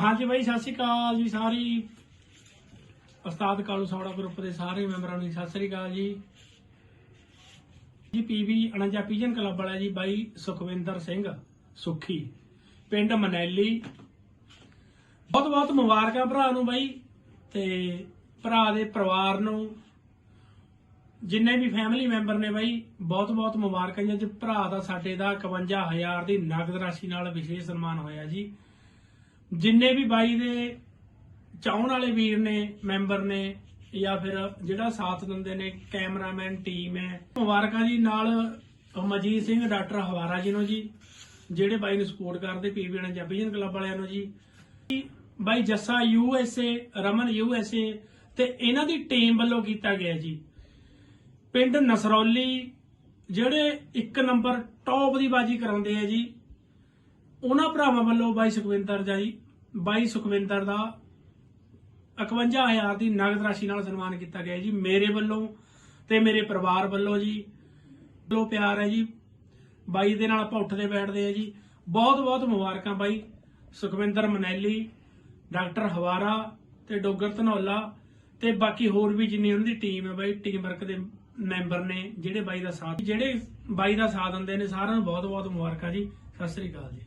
ਹਾਂਜੀ ਬਾਈ, ਸਤਿ ਸ਼੍ਰੀ ਅਕਾਲ ਜੀ ਸਾਰੀ। ਉਸਤਾਦ ਕਾਲੂ ਸੌੜਾ ਗਰੁੱਪ ਦੇ ਸਾਰੇ ਮੈਂਬਰਾਂ ਨੂੰ ਸਤਿ ਸ਼੍ਰੀ ਅਕਾਲ ਜੀ। ਜੀ ਪੀਵੀ 49 ਪੀਜਨ ਕਲੱਬ ਵਾਲਾ ਜੀ ਬਾਈ ਸੁਖਵਿੰਦਰ ਸਿੰਘ ਸੁਖੀ, ਪਿੰਡ ਮਨੈਲੀ। ਬਹੁਤ ਬਹੁਤ ਮੁਬਾਰਕਾਂ ਭਰਾ ਨੂੰ ਬਾਈ ਤੇ ਭਰਾ ਦੇ ਪਰਿਵਾਰ ਨੂੰ। ਜਿੰਨੇ ਵੀ ਫੈਮਿਲੀ ਮੈਂਬਰ ਨੇ ਬਾਈ, ਬਹੁਤ ਬਹੁਤ ਮੁਬਾਰਕਾਂ ਜੀ। ਅੱਜ ਭਰਾ ਦਾ ਸਾਡੇ ਦਾ 51000 ਦੀ ਨਗਦ ਰਾਸ਼ੀ ਨਾਲ ਵਿਸ਼ੇਸ਼ ਸਨਮਾਨ ਹੋਇਆ ਜੀ। ਜਿੰਨੇ ਵੀ ਬਾਈ ਦੇ ਚਾਹਣ ਵਾਲੇ ਵੀਰ ਨੇ, ਮੈਂਬਰ ਨੇ, ਜਾਂ ਫਿਰ ਜਿਹੜਾ ਸਾਥ ਦਿੰਦੇ ਨੇ, ਕੈਮਰਾਮੈਨ, ਟੀਮ ਹੈ। ਮੁਬਾਰਕਾਂ ਜੀ ਨਾਲ ਮਜੀਦ ਸਿੰਘ, ਡਾਕਟਰ ਹਵਾਰਾ ਜੀ ਨੂੰ ਜੀ, ਜਿਹੜੇ ਬਾਈ ਨੂੰ ਸਪੋਰਟ ਕਰਦੇ ਪੀਵੀ ਨਾਲ ਜੈਪੀਜਨ ਕਲੱਬ ਵਾਲਿਆਂ ਨੂੰ ਜੀ। ਬਾਈ Jassa U S A, Raman U S A, ਤੇ ਇਹਨਾਂ ਦੀ ਟੀਮ ਵੱਲੋਂ ਕੀਤਾ ਗਿਆ ਜੀ। ਪਿੰਡ ਨਸਰੌਲੀ, ਜਿਹੜੇ ਇੱਕ ਨੰਬਰ ਟੌਪ ਦੀ ਬਾਜੀ ਕਰਾਉਂਦੇ ਆ ਜੀ, ਉਹਨਾਂ ਭਰਾਵਾਂ ਵੱਲੋਂ ਬਾਈ ਸੁਖਵਿੰਦਰ ਦਾ ਜੀ ਬਾਈ ਸੁਖਵਿੰਦਰ ਦਾ 51000 ਦੀ ਨਗਦ ਰਾਸ਼ੀ ਨਾਲ ਸਨਮਾਨ ਕੀਤਾ ਗਿਆ ਜੀ, ਮੇਰੇ ਵੱਲੋਂ ਤੇ ਮੇਰੇ ਪਰਿਵਾਰ ਵੱਲੋਂ ਜੀ। ਵੱਲੋਂ ਪਿਆਰ ਹੈ ਜੀ। ਬਾਈ ਦੇ ਨਾਲ ਆਪਾਂ ਉੱਠਦੇ ਬੈਠਦੇ ਆ ਜੀ। ਬਹੁਤ ਬਹੁਤ ਮੁਬਾਰਕਾਂ ਬਾਈ। ਸੁਖਵਿੰਦਰ ਮਨੈਲੀ, ਡਾਕਟਰ ਹਵਾਰਾ ਤੇ ਡੋਗਰ ਧਨੌਲਾ ਤੇ ਬਾਕੀ ਹੋਰ ਵੀ ਜਿੰਨੀ ਉਹਨਾਂ ਦੀ ਟੀਮ ਹੈ ਬਾਈ ਟੀਮ ਵਰਕ ਦੇ ਮੈਂਬਰ ਨੇ, ਜਿਹੜੇ ਬਾਈ ਦਾ ਸਾਥ ਜਿਹੜੇ ਬਾਈ ਦਾ ਸਾਥ ਦਿੰਦੇ ਨੇ ਸਾਰਿਆਂ ਨੂੰ ਬਹੁਤ ਬਹੁਤ ਮੁਬਾਰਕਾਂ ਜੀ। ਸਤਿ ਸ੍ਰੀ ਅਕਾਲ ਜੀ।